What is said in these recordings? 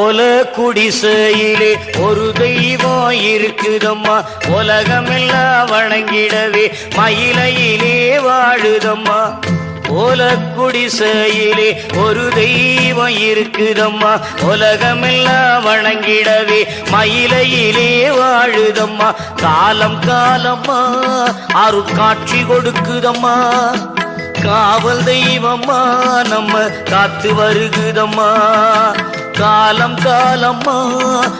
ஓல குடிசையிலே ஒரு தெய்வம் இருக்குதம்மா உலகமெல்லாம் வணங்கிடவே மயிலையிலே வாழுதம்மா. ஓல குடிசையிலே ஒரு தெய்வம் இருக்குதம்மா உலகமெல்லாம் வணங்கிடவே மயிலையிலே வாழுதம்மா. காலம் காலம்மா அருட்காட்சி கொடுக்குதம்மா. காவல் தெய்வம்மா நம்ம காத்து வருகுதம்மா. காலம் காலம்மா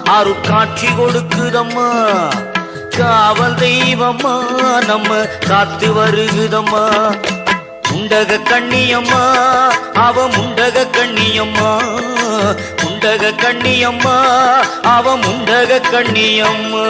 அருட்காட்சி கொடுக்குதம்மா. காவல் தெய்வம்மா நம்ம காத்து வருகுதம்மா. முண்டக கண்ணியம்மா அவ முண்டக கண்ணியம்மா. முண்டக கண்ணியம்மா அவ முண்டக கண்ணியம்மா.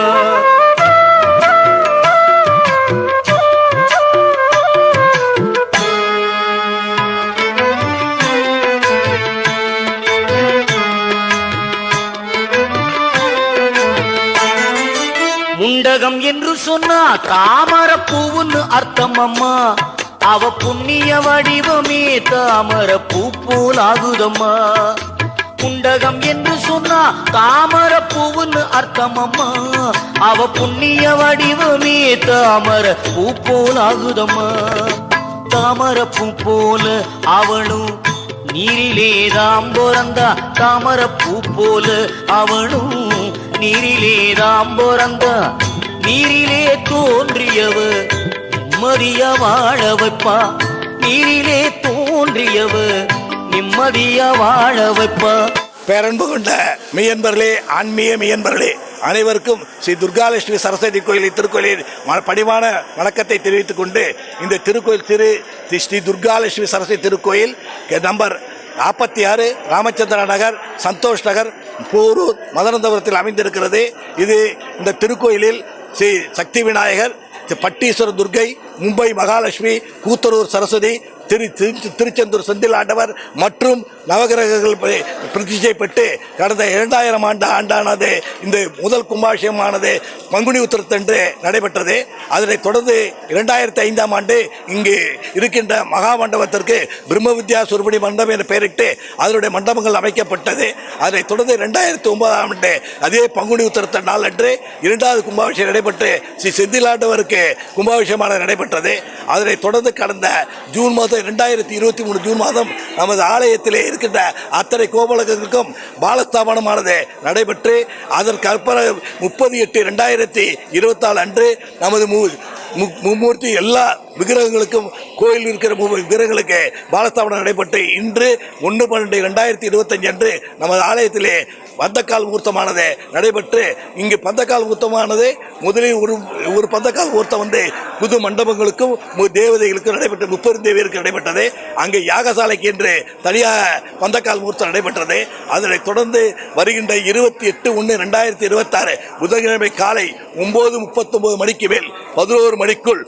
முண்டகம் என்று சொன்னா தாமர பூவுன்னு அர்த்தம் அம்மா அவ புண்ணிய வடிவமே தாமர பூ போல் ஆகுதம்மா. குண்டகம் என்று சொன்னா தாமர பூவுன்னு அர்த்தம் அம்மா அவ புண்ணிய வடிவமே தாமர பூ போல் ஆகுதம்மா. தாமர பூ போல அவளும் நீரிலே தாம் பிறந்தா தாமர பூ போல அவனும் நீரிலே தாம் பிறந்தா நீரிலே தோன்றியவ நிம்மதியா வாழ வைப்பா நீரிலே தோன்றியவ நிம்மதியா வாழ வைப்பா பேரன்பு கொண்ட மெய்யன்பர்களே ஆன்மீக மெய்யன்பர்களே அனைவருக்கும் ஸ்ரீ துர்காலட்சுமி சரஸ்வதி கோயில் திருக்கோயிலில் ம- பணிவான வணக்கத்தை தெரிவித்துக் கொண்டு இந்த திருக்கோயில் திரு ஸ்ரீ ஸ்ரீ துர்காலட்சுமி சரஸ்வதி திருக்கோயில் நம்பர் நாற்பத்தி ஆறு ராமச்சந்திர நகர் சந்தோஷ் நகர் போரூர் மதனந்தபுரத்தில் அமைந்திருக்கிறது. இது இந்த திருக்கோயிலில் ஸ்ரீ சக்தி விநாயகர் பட்டீஸ்வரர் பட்டீஸ்வர துர்க்கை மும்பை மகாலட்சுமி கூத்தரூர் சரஸ்வதி திரு திரு- திருச்செந்தூர் செந்தில் ஆண்டவர் மற்றும் நவகிரகங்கள் பிரதிஷ்டைப்பட்டு பெற்று கடந்த இரண்டாயிரம் ஆண்டு ஆண்டானது இந்த முதல் கும்பாபிஷேகமானது பங்குனி உத்திரத்தன்று நடைபெற்றது. அதனைத் தொடர்ந்து இரண்டாயிரத்தி ஐந்தாம் ஆண்டு இங்கு இருக்கின்ற மகா மண்டபத்திற்கு பிரம்ம வித்யா சுரபடி மண்டபம் என பெயரிட்டு அதனுடைய மண்டபங்கள் அமைக்கப்பட்டது. அதனைத் தொடர்ந்து இரண்டாயிரத்தி ஒன்பதாம் ஆண்டு அதே பங்குனி உத்திரத்த நாள் அன்று இரண்டாவது கும்பாபிஷேகம் நடைபெற்று ஸ்ரீ செந்திலாண்டவருக்கு கும்பாபிஷேகமானது நடைபெற்றது. அதனைத் தொடர்ந்து கடந்த ஜூன் மாதம் ரெண்டாயிரத்தி இருபத்தி மூணு ஜூன் மாதம் நமது ஆலயத்திலே இருக்கின்ற அத்தனை கோபலகங்களுக்கும் பாலஸ்தாபனமானது நடைபெற்று அதற்கு அப்புறம் முப்பது எட்டு ரெண்டாயிரத்தி இருபத்தாலு அன்று நமது மு மு- மும்மூர்த்தி எல்லா விக்கிரகங்களுக்கும் கோயில் இருக்கிற விக்கிரகங்களுக்கு பாலஸ்தாபனம் நடைபெற்று இன்று ஒன்று பன்னெண்டு ரெண்டாயிரத்தி இருபத்தஞ்சு அன்று நமது ஆலயத்திலே பந்தக்கால் முகூர்த்தமானது நடைபெற்று இங்கு பந்தக்கால் முகூர்த்தமானது முதலில் ஒரு ஒரு பந்தக்கால் முகூர்த்தம் வந்து புது மண்டபங்களுக்கும் மு- தேவதைகளுக்கும் நடைபெற்ற முப்பெருந்தேவியருக்கு நடைபெற்றது. அங்கே யாகசாலைக்கு என்று தனியாக பந்தக்கால் முகூர்த்தம் நடைபெற்றது. அதனைத் தொடர்ந்து வருகின்ற இருபத்தி எட்டு ஒன்று ரெண்டாயிரத்தி இருபத்தாறு புதன்கிழமை காலை ஒன்பது முப்பத்தொன்பது மணிக்கு மேல் பதினோரு மணிக்குள்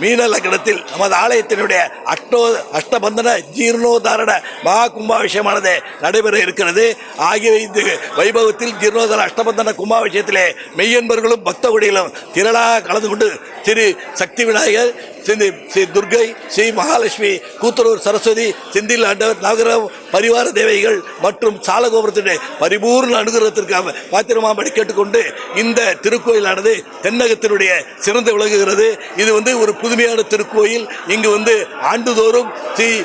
மீன லக்னத்தில் நமது ஆலயத்தினுடைய அஷ்டோ அஷ்டபந்தன ஜீர்ணோதாரண மகா கும்பாபிஷேகமானது நடைபெற இருக்கிறது. ஆகிய இந்த வைபவத்தில் ஜீர்ணோதார அஷ்டபந்தன கும்பாபிஷேகத்திலே மெய்யன்பர்களும் பக்த குடிகளும் திரளாக கலந்து கொண்டு திரு சக்தி விநாயகர் ஸ்ரீ ஸ்ரீ துர்கை ஸ்ரீ மகாலட்சுமி கூத்தரூர் சரஸ்வதி செந்தில் ஆண்டவர் நவகிரகம் பரிவார தேவைகள் மற்றும் சாலகோபுரத்தினுடைய பரிபூர்ண அனுகிரகத்திற்காக பாத்திரமாம்படி கேட்டுக்கொண்டு இந்த திருக்கோயிலானது தென்னகத்தினுடைய சிறந்து விளங்குகிறது. இது வந்து ஒரு புதுமையான திருக்கோயில். இங்கு வந்து ஆண்டுதோறும் ஸ்ரீ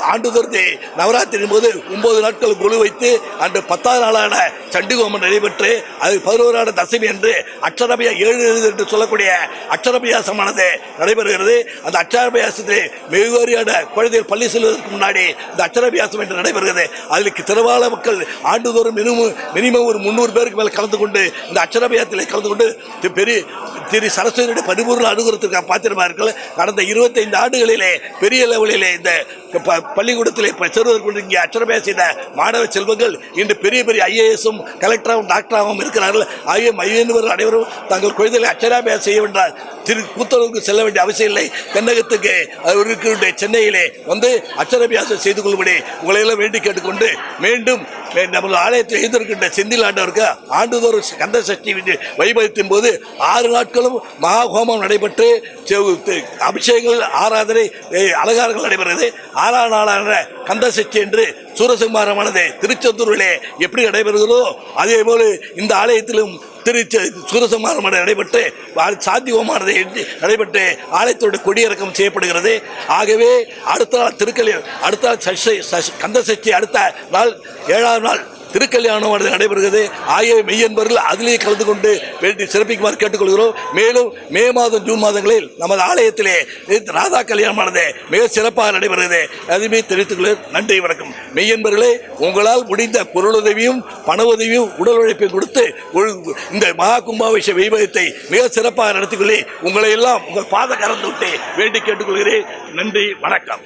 ஆண்டுதோறும் தி- நவராத்திரியின் போது ஒன்பது நாட்கள் குழு வைத்து அன்று பத்தாவது நாளான சண்டிகோமம் நடைபெற்று அது பதினோரான தசமி என்று அக்ஷரபியா ஏழு என்று சொல்லக்கூடிய அக்ஷரபியாசமானது நடைபெறுகிறது. அந்த அக்ஷரபியாசத்திலே வெகுவாரியான குழந்தைகள் பள்ளி செல்வதற்கு முன்னாடி இந்த அக்ஷரபியாசம் என்று நடைபெறுகிறது. அதற்கு திருவாள மக்கள் ஆண்டுதோறும் மினிமம் மினிமம் ஒரு முந்நூறு பேருக்கு மேல் கலந்து கொண்டு இந்த அக்ஷரபியாசத்திலே கலந்து கொண்டு பெரிய திரு சரஸ்வதியுடைய பரிபூர்ண பார்த்திருப்பார்கள் பாத்திரமார்கள் கடந்த இருபத்தைந்து ஆண்டுகளிலே பெரிய லெவலிலே இந்த பள்ளிக்கூடத்திலே ப- கொண்டு இங்கே அச்சரபே பேசின மாணவ செல்வங்கள் இன்று பெரிய பெரிய ஐஏஎஸும் கலெக்டராகவும் டாக்டராகவும் இருக்கிறார்கள். ஆகிய மையன்பர்கள் அனைவரும் தங்கள் குழந்தைகளை அச்சராபியாசம் செய்ய வேண்டாம் திரு கூத்தளவுக்கு செல்ல வேண்டிய அவசியம் இல்லை. தென்னகத்துக்கு அவர் சென்னையிலே வந்து அச்சரபியாசம் செய்து கொள்ளும்படி உங்களை எல்லாம் வேண்டி கேட்டுக்கொண்டு மீண்டும் நமது ஆலயத்தில் எழுந்திருக்கின்ற செந்தில் ஆண்டவருக்கு ஆண்டுதோறும் கந்த சஷ்டி வைபவத்தின் போது ஆறு நாட்களும் மகா ஹோமம் நடைபெற்று அபிஷேகங்கள் ஆராதனை அலங்காரங்கள் நடைபெறுகிறது. ஆறா நாளான கந்த என்று சூரசம்மாரமானது திருச்செந்தூரிலே எப்படி நடைபெறுகிறதோ அதே போல இந்த ஆலயத்திலும் திருச்சி சூரசம்மாரமான நடைபெற்று சாந்தி ஹோமானது நடைபெற்று ஆலயத்தோட கொடியிறக்கம் செய்யப்படுகிறது. ஆகவே அடுத்த நாள் திருக்கல்யாணம் அடுத்த நாள் சஷ்டி சஷ்- கந்த சஷ்டி அடுத்த நாள் ஏழாம் நாள் திருக்கல்யாணமானது நடைபெறுகிறது. ஆகிய மெய்யன்பர்கள் அதிலேயே கலந்து கொண்டு வேண்டி சிறப்பிக்குமாறு கேட்டுக்கொள்கிறோம். மேலும் மே மாதம் ஜூன் மாதங்களில் நமது ஆலயத்திலே ராதா கல்யாணமானது மிக சிறப்பாக நடைபெறுகிறது. அதுமே தெரிவித்துக்கொள்ள நன்றி வணக்கம். மெய்யன்பர்களே உங்களால் முடிந்த பொருளுதவியும் பண உதவியும் உடல் உழைப்பையும் கொடுத்து இந்த மகா கும்பாபிஷேக வைபவத்தை மிக சிறப்பாக நடத்திக்கொள்ளி உங்களை எல்லாம் உங்கள் பாத கறந்து விட்டு வேண்டி கேட்டுக்கொள்கிறேன். நன்றி வணக்கம்.